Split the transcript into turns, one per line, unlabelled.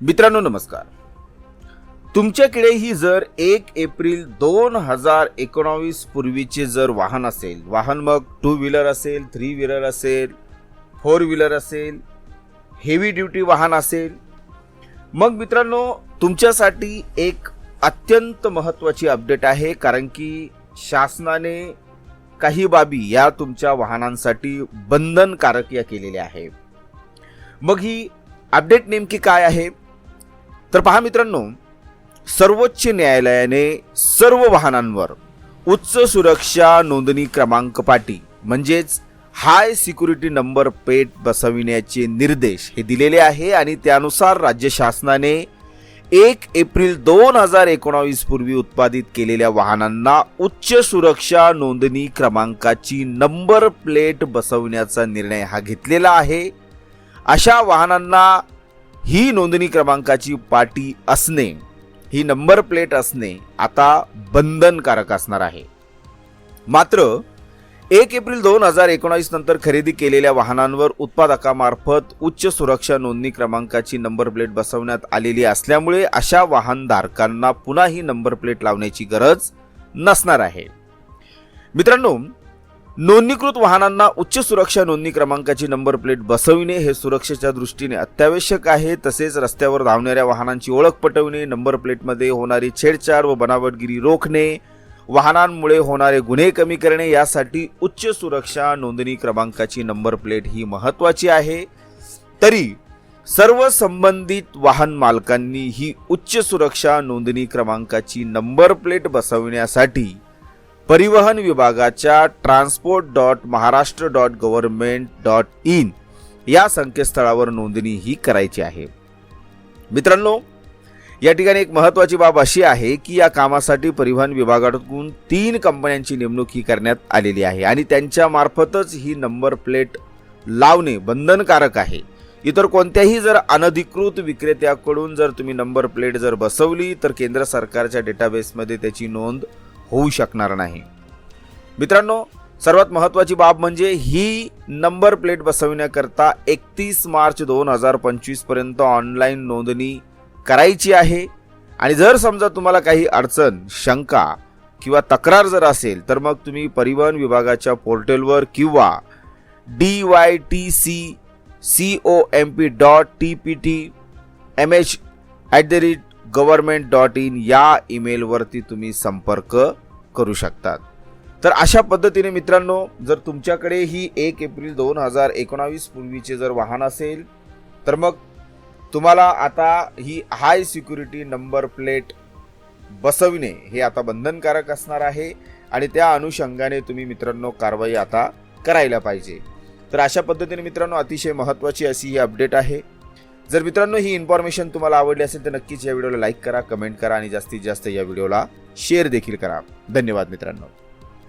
मित्रांनो नमस्कार. तुमच्याकडेही जर एक एप्रिल दोन हजार एकोणावीस पूर्वीचे जर वाहन असेल वाहन मग टू व्हीलर असेल थ्री व्हीलर असेल फोर व्हीलर असेल हेवी ड्युटी वाहन असेल मग मित्रांनो तुमच्यासाठी एक अत्यंत महत्त्वाची अपडेट आहे कारण की शासनाने काही बाबी या तुमच्या वाहनांसाठी बंधनकारक या केलेल्या आहे मग ही अपडेट नेमकी काय आहे? तर पहा मित्रांनो सर्वोच्च न्यायालयाने सर्व वाहनांवर उच्च सुरक्षा नोंदणी क्रमांक पाटी म्हणजेच हाय सिक्युरिटी नंबर प्लेट बसविण्याचे निर्देश हे दिलेले आहे आणि त्यानुसार राज्य शासनाने एक एप्रिल दोन हजार एकोणावीस पूर्वी उत्पादित केलेल्या वाहनांना उच्च सुरक्षा नोंदणी क्रमांकाची नंबर प्लेट बसवण्याचा निर्णय हा घेतलेला आहे. अशा वाहनांना ही नोंदणी क्रमांकाची पाटी असणे ही नंबर प्लेट असणे आता बंधनकारक असणार आहे. मात्र एक एप्रिल दोन हजार एकोणावीस नंतर खरेदी केलेल्या वाहनांवर उत्पादकामार्फत उच्च सुरक्षा नोंदणी क्रमांकाची नंबर प्लेट बसवण्यात आलेली असल्यामुळे अशा वाहनधारकांना पुन्हा ही नंबर प्लेट लावण्याची गरज नसणार आहे. मित्रांनो नोंदणीकृत वाहनांना उच्च सुरक्षा नोंदणी क्रमांकाची नंबर प्लेट बसविणे हे सुरक्षेच्या दृष्टीने अत्यावश्यक आहे. तसेच रस्त्यावर धावणाऱ्या वाहनांची ओळख पटविणे नंबर प्लेटमध्ये होणारी छेडछाड व बनावटगिरी रोखणे वाहनांमुळे होणारे गुन्हे कमी करणे यासाठी उच्च सुरक्षा नोंदणी क्रमांकाची नंबर प्लेट ही महत्त्वाची आहे. तरी सर्व संबंधित वाहन मालकांनी ही उच्च सुरक्षा नोंदणी क्रमांकाची नंबर प्लेट बसविण्यासाठी परिवहन विभागाच्या transport dot Maharashtra dot government dot in या संकेतस्थळावर नोंदणी ही करायची आहे. मित्रांनो या ठिकाणी एक महत्त्वाची बाब अशी आहे की या कामासाठी परिवहन विभागातून तीन कंपन्यांची नेमणूक ही करण्यात आलेली आहे आणि त्यांच्या मार्फतच ही नंबर प्लेट लावणे बंधनकारक आहे. इतर कोणत्याही जर अनधिकृत विक्रेत्याकडून जर तुम्ही नंबर प्लेट जर बसवली तर केंद्र सरकारच्या डेटाबेसमध्ये त्याची नोंद होऊ शकणार नाही. मित्रांनो सर्वात महत्त्वाची बाब म्हणजे ही नंबर प्लेट बसविण्याकरता एकतीस मार्च दोन हजार पंचवीसपर्यंत ऑनलाईन नोंदणी करायची आहे. आणि जर समजा तुम्हाला काही अडचण शंका किंवा तक्रार जर असेल तर मग तुम्ही परिवहन विभागाच्या पोर्टलवर किंवा D Y T C C O M P dot T P T M H at the rate government dot in या ईमेलवरती तुम्ही संपर्क करू शकतात. तर अशा पद्धतीने मित्रांनो जर तुमच्याकडे ही एक एप्रिल दोन हजार एकोणावीस पूर्वीचे जर वाहन असेल तर मग तुम्हाला आता ही हाय सिक्युरिटी नंबर प्लेट बसविणे हे आता बंधनकारक असणार आहे आणि त्या अनुषंगाने तुम्ही मित्रांनो कारवाई आता करायला पाहिजे. तर अशा पद्धतीने मित्रांनो अतिशय महत्त्वाची अशी ही अपडेट आहे. जर मित्रांनो ही इन्फॉर्मेशन तुम्हाला आवडली असेल तर नक्कीच या व्हिडिओला लाईक करा कमेंट करा आणि जास्तीत जास्त या व्हिडिओला शेअर देखील करा. धन्यवाद मित्रांनो.